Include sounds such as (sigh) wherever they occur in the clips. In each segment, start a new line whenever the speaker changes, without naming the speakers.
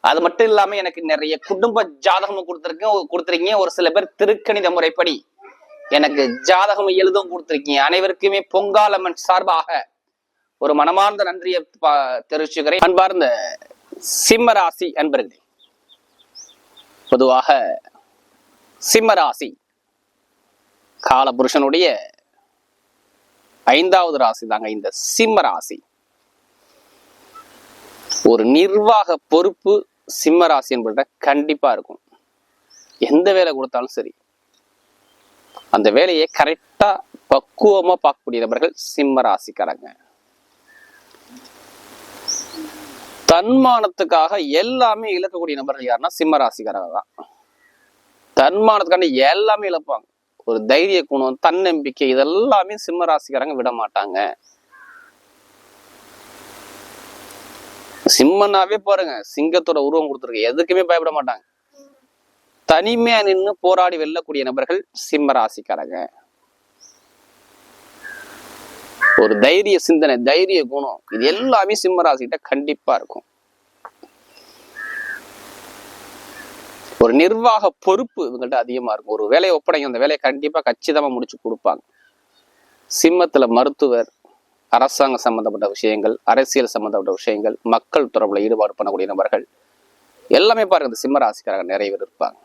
அது மட்டும் இல்லாம எனக்கு நிறைய குடும்ப ஜாதகமும் கொடுத்துருக்கேன். கொடுத்துருக்கீங்க. ஒரு சில பேர் திருக்கணித முறைப்படி எனக்கு ஜாதகம் எழுதும் கொடுத்துருக்கீங்க. அனைவருக்குமே பொங்காலம்மன் சார்பாக ஒரு மனமார்ந்த நன்றியை தெரிவிச்சுக்கிறேன். அன்பார்ந்த சிம்மராசி அன்பர்களே பொதுவாக சிம்மராசி காலபுருஷனுடைய ஐந்தாவது ராசி தாங்க இந்த சிம்ம ராசி. ஒரு நிர்வாக பொறுப்பு சிம்மராசி என்பது கண்டிப்பா இருக்கும். எந்த வேலை கொடுத்தாலும் சரி. அந்த வேலையை கரெக்டா பக்குவமா பார்க்கக்கூடிய நபர்கள் சிம்ம ராசிக்காரங்க. தன்மானத்துக்காக எல்லாமே இழக்கக்கூடிய நபர்கள் யாருன்னா சிம்ம ராசிக்காரங்க தான். தன்மானத்துக்காண்டி எல்லாமே இழப்பாங்க. ஒரு தைரிய குணம் தன்னம்பிக்கை இதெல்லாமே சிம்ம ராசிக்காரங்க விட மாட்டாங்க சிம்மனாவே பாருங்க சிங்கத்தோட உருவம் கொடுத்துருக்கு. எதுக்குமே பயப்பட மாட்டாங்க. தனிமையா நின்று போராடி வெல்லக்கூடிய நபர்கள் சிம்ம ராசிக்காரங்க. ஒரு தைரிய சிந்தனை தைரிய குணம் இது எல்லாமே சிம்ம ராசிகிட்ட கண்டிப்பா இருக்கும். ஒரு நிர்வாக பொறுப்பு இவங்கள்ட்ட அதிகமா இருக்கும். ஒரு வேலையை ஒப்படைங்க அந்த வேலையை கண்டிப்பா கச்சிதமா முடிச்சு கொடுப்பாங்க. சிம்மத்துல மருத்துவர் அரசாங்க சம்பந்தப்பட்ட விஷயங்கள் அரசியல் சம்பந்தப்பட்ட விஷயங்கள் மக்கள் தொடர்புல ஈடுபாடு பண்ணக்கூடிய நபர்கள் எல்லாமே பாருங்க இந்த சிம்ம ராசிக்காரங்க நிறைய பேர் இருப்பாங்க.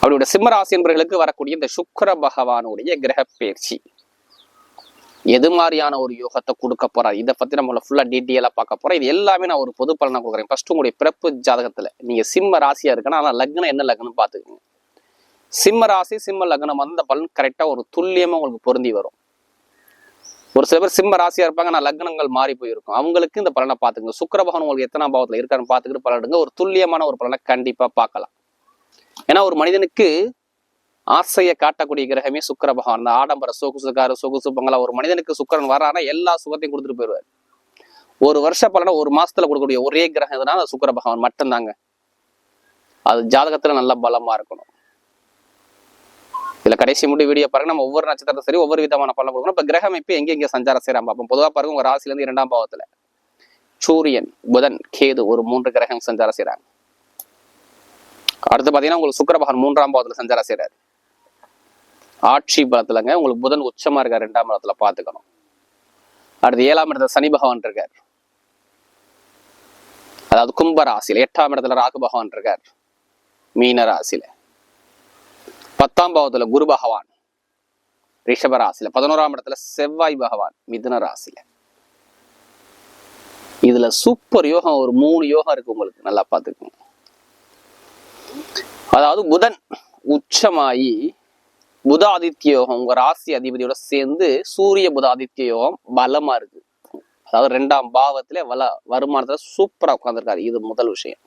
அவருடைய சிம்மராசி ராசி வரக்கூடிய இந்த சுக்கர பகவானுடைய கிரக பயிற்சி. எது மாதிரியான ஒரு யோகத்தை கொடுக்க போறார் இதை பத்தி நம்ம ஃபுல்லா டீட்டெயிலா பார்க்க போறோம். இது எல்லாமே நான் ஒரு பொது பலனா கொடுக்குறேன். ஃபர்ஸ்ட் உங்களுடைய பிறப்பு ஜாதகத்துல நீங்க சிம்ம ராசியா இருக்கணும் ஆனா லக்னம் என்ன லக்னம் பாத்துக்கோங்க சிம்ம ராசி சிம்ம லக்னம் அந்த பலன் கரெக்டா ஒரு துல்லியமா உங்களுக்கு பொருந்தி வரும். ஒரு சில பேர் சிம்ம ராசியா இருப்பாங்க நான் லக்னங்கள் மாறி போயிருக்கும். அவங்களுக்கு இந்த பலனை பாத்துக்கங்க சுக்கிர பகவான் உங்களுக்கு எத்தனை பாவத்துல இருக்காருன்னு பாத்துக்கிட்டு பலனுங்க ஒரு துல்லியமான ஒரு பலனை கண்டிப்பா பார்க்கலாம். ஏன்னா ஒரு மனிதனுக்கு ஆசையை காட்டக்கூடிய கிரகமே சுக்கர பகவான் இந்த ஆடம்பர சொகுசு சொகுசு பங்களா. ஒரு மனிதனுக்கு சுக்கரன் வரானா எல்லா சுகத்தையும் கொடுத்துட்டு போயிடுவார் ஒரு வருஷ பலனை ஒரு மாசத்துல கொடுக்கக்கூடிய ஒரே கிரகம் எதுனா சுக்கர பகவான் மட்டும்தாங்க. அது ஜாதகத்துல நல்ல பலமா இருக்கணும். இதுல கடைசி முடி வீடியோ பாருங்க. நம்ம ஒவ்வொரு நட்சத்திரத்தை சரி ஒவ்வொரு விதமான பலன் கொடுக்கணும். இப்போ கிரகம் இப்ப எங்க எங்க சஞ்சாரம் செய்யறான் பார்ப்போம் பொதுவாக பாருங்க உங்க ராசிலேருந்து இரண்டாம் பாவத்துல சூரியன் புதன் கேது ஒரு மூன்று கிரகம் சஞ்சாரம் செய்யறாங்க அடுத்து பாத்தீங்கன்னா உங்களுக்கு சுக்கரபகன் மூன்றாம் பாவத்துல சஞ்சாரம் செய்றாரு. ஆட்சி பலத்துலங்க உங்களுக்கு புதன் உச்சமா இருக்கார் ரெண்டாம் இடத்துல பாத்துக்கணும். அடுத்து ஏழாம் இடத்துல சனி பகவான் இருக்கார். அதாவது கும்ப ராசியில எட்டாம் இடத்துல ராகு பகவான் இருக்கார். மீன ராசியில. பத்தாம் பாவத்துல குரு பகவான் ரிஷப ராசியில பதினோராம் இடத்துல செவ்வாய் பகவான் மிதுன ராசியில. இதுல சூப்பர் யோகம் ஒரு மூணு யோகம் இருக்கு உங்களுக்கு நல்லா பாத்துக்கோங்க அதாவது புதன் உச்சமாயி புதாதித்ய யோகம் உங்க ராசி அதிபதியோட சேர்ந்து சூரிய புதாதித்ய யோகம் பலமா இருக்கு. அதாவது ரெண்டாம் பாவத்துல வல வருமானத்துல சூப்பரா உட்கார்ந்துருக்காரு. இது முதல் விஷயம்.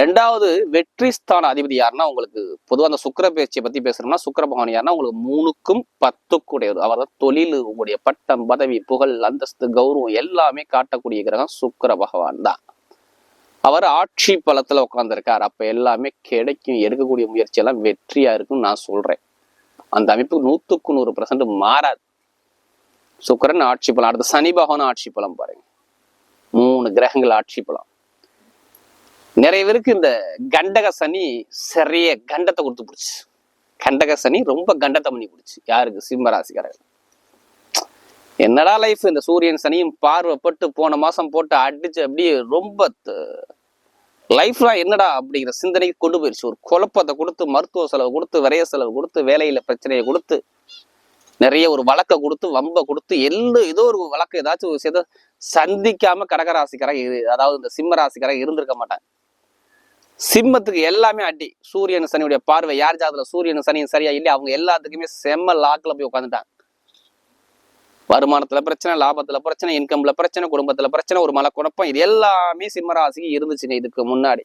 ரெண்டாவது வெற்றி ஸ்தான அதிபதி யாருன்னா உங்களுக்கு பொதுவாக அந்த சுக்கர பேச்சியை பத்தி பேசுறோம்னா சுக்கர பகவான் யாருன்னா உங்களுக்கு மூணுக்கும் பத்துக்குடையவர் அவர் தான் தொழில் உங்களுடைய பட்டம் பதவி புகழ் அந்தஸ்து கௌரவம் எல்லாமே காட்டக்கூடிய கிரகம் சுக்கர பகவான் தான். அவர் ஆட்சி பலத்துல உட்காந்துருக்கார் அப்ப எல்லாமே கிடைக்கும் எடுக்கக்கூடிய முயற்சி எல்லாம் வெற்றியா இருக்கும்னு நான் சொல்றேன். அந்த அமைப்பு நூத்துக்கு நூறு பர்சன்ட் மாறாது. சுக்கரன் ஆட்சி பலம் அடுத்து சனி பகவான் ஆட்சி பலம் பாருங்க. மூணு கிரகங்கள் ஆட்சி பலம். நிறைய பேருக்கு இந்த கண்டக சனி சரிய கண்டத்தை கொடுத்து பிடிச்சி கண்டக சனி ரொம்ப கண்டத்தை பண்ணி பிடிச்சி. யாருக்கு? சிம்ம ராசிக்காரர்கள் என்னடா லைஃப் இந்த சூரியன் சனியும் பார்வைப்பட்டு போன மாசம் போட்டு அடிச்சு அப்படியே ரொம்ப லைஃப்லாம் என்னடா அப்படிங்கிற சிந்தனைக்கு கொண்டு போயிருச்சு. ஒரு குழப்பத்தை கொடுத்து மருத்துவ செலவு கொடுத்து விரைய செலவு கொடுத்து வேலையில பிரச்சனையை கொடுத்து நிறைய ஒரு வழக்கை கொடுத்து வம்ப கொடுத்து எல்லு ஏதோ ஒரு வழக்கு ஏதாச்சும் ஒரு விஷயத்த சந்திக்காம கடகராசிக்காரங்க இரு- அதாவது இந்த சிம்ம ராசிக்காரங்க இருந்திருக்க மாட்டாங்க. சிம்மத்துக்கு எல்லாமே அடி. சூரியன் சனியுடைய பார்வை யார் ஜாதத்துல சூரியன் சனியும் சரியா இல்லையா? அவங்க எல்லாத்துக்குமே செம்ம லாக்ல போய் உட்காந்துட்டாங்க வருமானத்துல பிரச்சனை லாபத்துல பிரச்சனை இன்கம்ல பிரச்சனை குடும்பத்துல பிரச்சனை ஒரு மலை குழப்பம் இது எல்லாமே சிம்மராசிக்கு இருந்துச்சுங்க இதுக்கு முன்னாடி.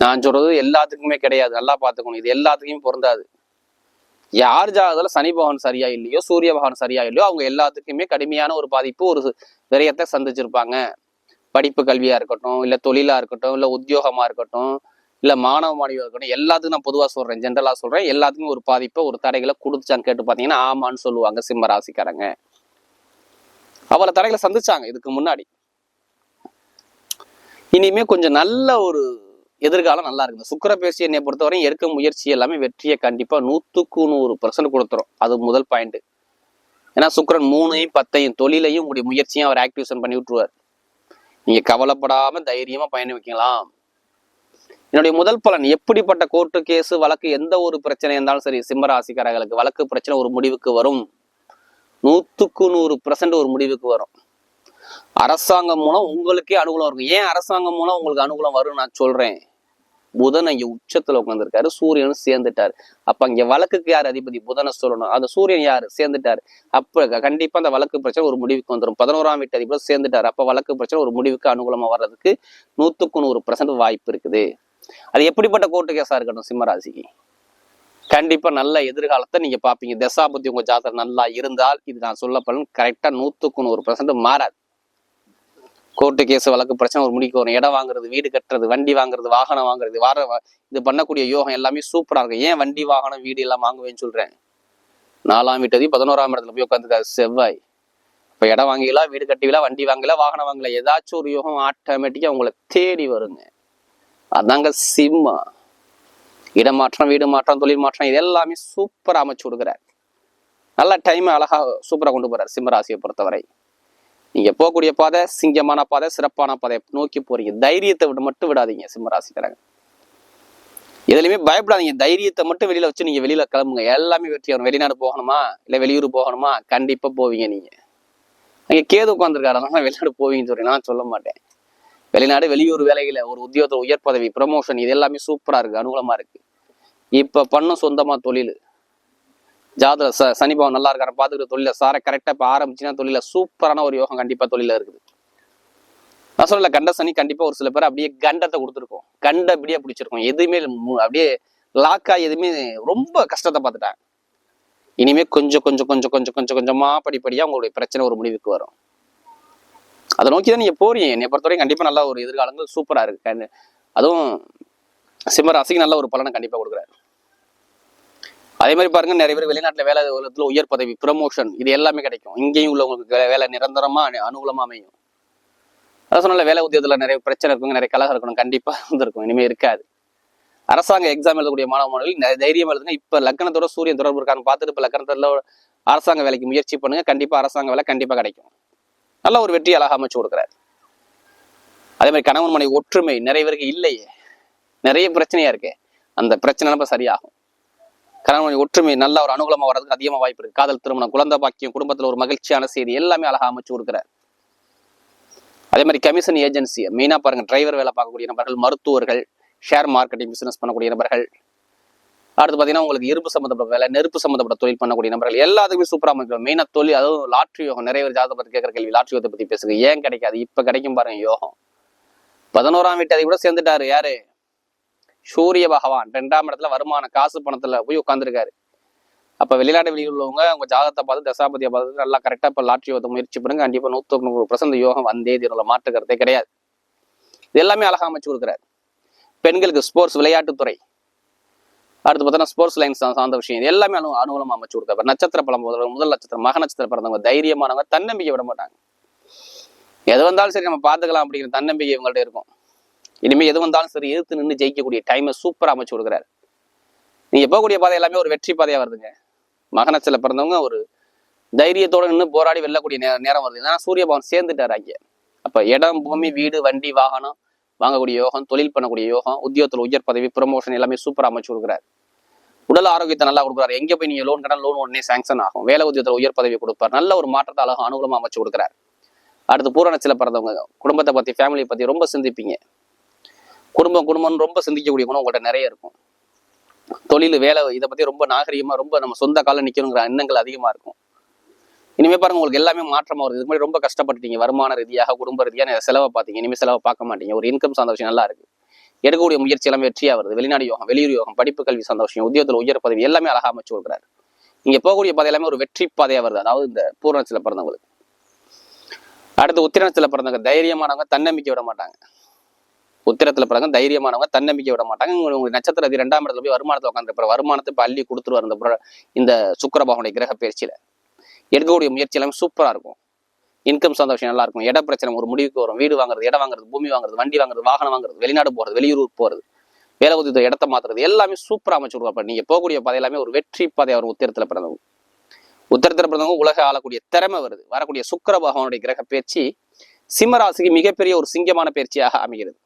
நான் சொல்றது எல்லாத்துக்குமே கிடையாது. நல்லா பார்த்துக்கணும். இது எல்லாத்துக்குமே பொருந்தாது. யார் ஜாதகத்துல சனி பகவான் சரியா இல்லையோ சூரிய பகவான் சரியா இல்லையோ அவங்க எல்லாத்துக்குமே கடுமையான ஒரு பாதிப்பு ஒரு விரயத்தை சந்திச்சிருப்பாங்க. படிப்பு கல்வியா இருக்கட்டும் இல்ல தொழிலா இருக்கட்டும் இல்ல உத்தியோகமா இருக்கட்டும் இல்ல மாணவ மாணவியா இருக்கட்டும் எல்லாத்துக்கும் நான் பொதுவா சொல்றேன் ஜென்ரலா சொல்றேன். எல்லாத்துக்கும் ஒரு பாதிப்பை ஒரு தடைகளை கொடுத்துச்சான்னு கேட்டு பாத்தீங்கன்னா ஆமான்னு சொல்லுவாங்க சிம்ம ராசிக்காரங்க. அவளை தடைகளை சந்திச்சாங்க இதுக்கு முன்னாடி. இனிமே கொஞ்சம் நல்ல ஒரு எதிர்காலம் நல்லா இருக்குது. சுக்கர பேசி என்னை பொறுத்தவரையும் எடுக்க முயற்சி எல்லாமே வெற்றியை கண்டிப்பா நூத்துக்கு நூறு பர்சன்ட் கொடுத்துரும். அது முதல் பாயிண்ட் ஏன்னா சுக்கரன் மூணையும் பத்தையும் தொழிலையும் உங்களுடைய முயற்சியும் அவர் ஆக்டிவேஷன் பண்ணி விட்டுருவார். நீங்க கவலைப்படாம தைரியமா பயணம் வைக்கலாம் என்னுடைய முதல் பலன் எப்படிப்பட்ட கோர்ட்டு கேஸ் வழக்கு எந்த ஒரு பிரச்சனை இருந்தாலும் சரி சிம்மராசிக்காரர்களுக்கு வழக்கு பிரச்சனை ஒரு முடிவுக்கு வரும். நூத்துக்கு நூறு பர்சன்ட் ஒரு முடிவுக்கு வரும். அரசாங்கம் மூலம் உங்களுக்கே அனுகூலம் இருக்கும். ஏன் அரசாங்கம் மூலம் உங்களுக்கு அனுகூலம் வரும் நான் சொல்றேன். புதன் அங்க உச்சத்துல உட்காந்துருக்காரு சூரியனும் சேர்ந்துட்டாரு. அப்ப இங்கே வழக்குக்கு யார் அதிபதி? புதனை சொல்லணும். அந்த சூரியன் யாரு? சேர்ந்துட்டாரு. அப்ப கண்டிப்பாக கண்டிப்பா அந்த வழக்கு பிரச்சனை ஒரு முடிவுக்கு வந்துடும் பதினோராம் வீட்டு அதிபர் சேர்ந்துட்டாரு. அப்ப வழக்கு பிரச்சனை ஒரு முடிவுக்கு அனுகூலமா வர்றதுக்கு நூத்துக்கு நூறு பர்சன்ட் வாய்ப்பு இருக்குது. அது எப்படிப்பட்ட கோர்ட்டு கேஸா இருக்கட்டும் சிம்மராசிக்கு கண்டிப்பா நல்ல எதிர்காலத்தை நீங்க பாப்பீங்க தசாபுத்தி உங்க ஜாதகம் நல்லா இருந்தால் இது நான் சொல்ல கரெக்டாக கரெக்டா நூத்துக்கு நூறு பர்சன்ட் மாறாது. கோர்ட்டு கேஸ் வழக்கு பிரச்சனை ஒரு முடிக்கு வரும். இடம் வாங்குறது வீடு கட்டுறது வண்டி வாங்குறது வாகனம் வாங்குறது வார இது பண்ணக்கூடிய யோகம் எல்லாமே சூப்பராக இருக்கும் ஏன் வண்டி வாகனம் வீடு எல்லாம் வாங்குவேன்னு சொல்கிறேன் நாலாம் வீட்டதி பதினோராம் இடத்துல போய் உட்காந்துருக்காரு செவ்வாய். இப்போ இடம் வாங்கிக்கலாம் வீடு கட்டிக்கலாம் வண்டி வாங்கலாம் வாகனம் வாங்கல ஏதாச்சும் ஒரு யோகம் ஆட்டோமேட்டிக்காக உங்களை தேடி வருங்க. அதாங்க சிம்மா. இடமாற்றம் வீடு மாற்றம் தொழில் மாற்றம் இது எல்லாமே சூப்பராக அமைச்சு கொடுக்குறாரு. நல்ல டைம் அழகா சூப்பராக கொண்டு போகிறார் சிம்மராசியை பொறுத்தவரை. நீங்க போகக்கூடிய பாதை சிங்கமான பாதை சிறப்பான பாதை. நோக்கி போறீங்க. தைரியத்தை விட மட்டும் விடாதீங்க சிம்மராசிக்காரங்க எதுலையுமே பயப்படாதீங்க. தைரியத்தை மட்டும் வெளியில வச்சு நீங்க வெளியில கிளம்புங்க. எல்லாமே வெற்றி வரும் வெளிநாடு போகணுமா? இல்ல வெளியூர் போகணுமா? கண்டிப்பா போவீங்க நீங்க. அங்க கேது உட்காந்துருக்காரு அதனால வெளிநாடு போவீங்கன்னு சொல்லி நான் சொல்ல மாட்டேன். வெளிநாடு வெளியூர் வேலையில ஒரு உத்தியோக உயர் பதவி ப்ரமோஷன் இது எல்லாமே சூப்பரா இருக்கு. அனுகூலமா இருக்கு. இப்ப பண்ணும் சொந்தமா தொழில். ஜாதக ச சனி பவன் நல்லா இருக்காரு பார்த்துக்கிற தொழில சார கரெக்டாக இப்போ ஆரம்பிச்சுன்னா தொழில சூப்பரான ஒரு யோகம் கண்டிப்பாக தொழில இருக்குது. நான் சொல்லல கண்ட சனி கண்டிப்பாக ஒரு சில பேர் அப்படியே கண்டத்தை கொடுத்துருக்கோம். கண்ட அப்படியே பிடிச்சிருக்கோம். எதுவுமே அப்படியே லாக்காக எதுவுமே ரொம்ப கஷ்டத்தை பார்த்துட்டாங்க. இனிமே கொஞ்சம் கொஞ்சம் கொஞ்சம் கொஞ்சம் கொஞ்சம் கொஞ்சமாக படிப்படியாக உங்களுடைய பிரச்சனை ஒரு முடிவுக்கு வரும். அதை நோக்கி தான் நீங்கள் போறீங்க. என்னை பொறுத்தவரைக்கும் கண்டிப்பாக நல்ல ஒரு எதிர்காலங்கள் சூப்பராக இருக்கு. அதுவும் சிம்மராசிக்கு நல்ல ஒரு பலனை கண்டிப்பாக கொடுக்குறாரு. அதே மாதிரி பாருங்க நிறைய பேர் வெளிநாட்டுல வேலை உலகத்தில் உயர் பதவி ப்ரமோஷன் இது எல்லாமே கிடைக்கும். இங்கேயும் உள்ளவங்களுக்கு வேலை நிரந்தரமா அனுகூலமா அமையும். அதான் சொன்னால வேலை உத்தியத்தில் நிறைய பிரச்சனை இருக்குங்க நிறைய கலகம் இருக்கணும் கண்டிப்பா (laughs) இருந்திருக்கும் இனிமே இருக்காது. அரசாங்க எக்ஸாம் எழுதக்கூடிய மாணவ மாணவர்கள் நிறைய தைரியம் எழுதுங்க இப்ப லக்னத்தோட சூரியன் தொடர்பு இருக்கான்னு பார்த்துட்டு இப்ப லக்னத்துல அரசாங்க வேலைக்கு முயற்சி பண்ணுங்க கண்டிப்பா அரசாங்க வேலை கண்டிப்பா கிடைக்கும். நல்ல ஒரு வெற்றி அழகா அமைச்சு கொடுக்குறாரு. அதே மாதிரி கணவன் மனைவி ஒற்றுமை நிறைய பேருக்கு இல்லையே நிறைய பிரச்சனையா இருக்கு. அந்த பிரச்சனை நம்ம சரியாகும். கணவன் ஒற்றுமை நல்ல ஒரு அனுகூலமா வர்றதுக்கு அதிகமாக வாய்ப்பு இருக்கு. காதல் திருமணம் குழந்தை பாக்கியம் குடும்பத்துல ஒரு மகிழ்ச்சியான செய்தி எல்லாமே அழகா அமைச்சு கொடுக்குறாரு. அதே மாதிரி கமிஷன் ஏஜென்சி மெயினாக பாருங்க டிரைவர் வேலை பார்க்கக்கூடிய நபர்கள் மருத்துவர்கள் ஷேர் மார்க்கெட்டிங் பிசினஸ் பண்ணக்கூடிய நபர்கள். அடுத்து பார்த்தீங்கன்னா உங்களுக்கு இரும்பு சம்மந்தப்பட்ட வேலை நெருப்பு சம்மந்தப்பட்ட தொழில் பண்ணக்கூடிய நபர்கள் எல்லாத்துக்குமே சூப்பரா அமைக்கும் மெயினாக தொழில் அதுவும் லாட்ரி யோகம் நிறைய பேர் ஜாதகத்தை பற்றி கேட்குற கேள்வி லாட்ரி யோகத்தை பற்றி பேசுங்க. ஏன் கிடைக்காது? இப்ப கிடைக்கும் பாருங்க யோகம். பதினோராம் வீட்டு அதை கூட சேர்ந்துட்டாரு யாரு? சூரிய பகவான் ரெண்டாம் இடத்துல வருமான காசு பணத்துல போய் உட்காந்துருக்காரு அப்ப வெளிநாடு வெளியில் உள்ளவங்க உங்க ஜாதகத்தை பார்த்து தசாபதியை பார்த்து நல்லா கரெக்டா இப்ப லாட்ரி யோகத்தை முயற்சி பண்ணுங்க. கண்டிப்பா நூத்தி நூறு பர்சன்ட் யோகம் வந்தே தீரல மாற்றுக்கிறதே கிடையாது. இது எல்லாமே அழகா அமைச்சு கொடுக்குறாரு. பெண்களுக்கு ஸ்போர்ட்ஸ் விளையாட்டுத்துறை. அடுத்து பார்த்தோன்னா ஸ்போர்ட்ஸ் லைன்ஸ் சார்ந்த விஷயம். இது எல்லாமே அனு அனுகூலமாக அமைச்சு கொடுத்தாரு நட்சத்திர பலம் முதல் முதல் நட்சத்திரம் மக நட்சத்திரம் பிறந்தவங்க தைரியமானவங்க தன்னம்பிக்கை விட மாட்டாங்க. எது வந்தாலும் சரி நம்ம பார்த்துக்கலாம் அப்படிங்கிற தன்னம்பிக்கை இவங்கள்ட்ட இருக்கும். இனிமே எது வந்தாலும் சரி எதிர்த்து நின்று ஜெயிக்கக்கூடிய டைமை சூப்பரா அமைச்சு கொடுக்குறாரு. நீங்க போகக்கூடிய பாதை எல்லாமே ஒரு வெற்றி பாதையா வருதுங்க. மகனச்சில் பிறந்தவங்க ஒரு தைரியத்தோட நின்று போராடி வெல்லக்கூடிய நே- நேரம் வருது. ஏன்னா சூரியபவன் சேர்ந்துட்டார் அங்கே. அப்ப இடம் பூமி வீடு வண்டி வாகனம் வாங்கக்கூடிய யோகம் தொழில் பண்ணக்கூடிய யோகம் உத்தியோகத்தில் உயர் பதவி ப்ரொமோஷன் எல்லாமே சூப்பரா அமைச்சு கொடுக்குறாரு. உடல் ஆரோக்கியத்தை நல்லா கொடுக்குறாரு. எங்கே போய் நீங்க லோன் கடன் லோன் உடனே சாங்ஷன் ஆகும். வேலை உத்தியோகத்தில் உயர் பதவி கொடுப்பார். நல்ல ஒரு மாற்றத்தை அழகாக அனுகூலமாக அமைச்சு கொடுக்குறாரு. அடுத்து பூரணச்சில பிறந்தவங்க குடும்பத்தை பத்தி ஃபேமிலியை பத்தி ரொம்ப சிந்திப்பீங்க. குடும்பம் குடும்பம்னு ரொம்ப சிந்திக்கக்கூடிய குணம் உங்கள்கிட்ட நிறைய இருக்கும். தொழில் வேலை இதை பத்தி ரொம்ப நாகரிகமா ரொம்ப நம்ம சொந்த கால நிக்கணுங்கிற எண்ணங்கள் அதிகமா இருக்கும். இனிமே பாருங்க உங்களுக்கு எல்லாமே மாற்றமா வருது. இது மாதிரி ரொம்ப கஷ்டப்பட்டுட்டீங்க. வருமான ரீதியாக குடும்ப ரீதியாக நிறைய செலவை பார்த்தீங்க இனிமே செலவை பார்க்க மாட்டீங்க. ஒரு இன்கம் சார்ந்த விஷயம் நல்லா இருக்கு. எடுக்கக்கூடிய முயற்சி எல்லாமே வெற்றியாக வருது. வெளிநாடு யோகம் வெளியூர் யோகம் படிப்பு கல்வி சார்ந்த விஷயம் உத்தியோகத்தில் உயர் பதவி எல்லாமே அழகா அமைச்சு கொடுக்குறாரு. இங்க போகக்கூடிய பாதை எல்லாமே ஒரு வெற்றி பாதையா வருது. அதாவது இந்த பூரணத்தில் பிறந்தவங்களுக்கு. அடுத்து உத்திரணத்தில் பிறந்தவங்க தைரியமானவங்க தன்னம்பிக்கை விட மாட்டாங்க. உத்திரத்துல பிறகு தைரியமானவங்க தன்னம்பிக்கை விட மாட்டாங்க. உங்களுக்கு நட்சத்திர அதி ரெண்டாம் இடத்துல போய் வருமானத்தை உட்காந்து வருமானத்தை இப்போ அள்ளி கொடுத்துருவார் இந்த இந்த சுக்கரபாவனுடைய கிரக பயிற்சியில. எடுக்கக்கூடிய முயற்சி எல்லாமே சூப்பரா இருக்கும். இன்கம் சந்தோஷம் நல்லா இருக்கும். இட பிரச்சனை ஒரு முடிவுக்கு வரும். வீடு வாங்குறது இடம் வாங்குறது பூமி வாங்குறது வண்டி வாங்குறது வாகனம் வாங்குறது வெளிநாடு போறது வெளியூர் போறது வேலை உதவி இடத்த மாத்துறது எல்லாமே சூப்பரா அமைச்சு கொடுப்பாரு. நீங்க போகக்கூடிய பாதை எல்லாமே ஒரு வெற்றி பாதை வரும் உத்திரத்துல பிறந்தவங்க. உத்தரத்துல பிறந்தவங்க உலக ஆளக்கூடிய திறமை வருது. வரக்கூடிய சுக்கர பகவானுடைய கிரக பயிற்சி சிம்மராசிக்கு மிகப்பெரிய ஒரு சிங்கமான பயிற்சியாக அமைகிறது.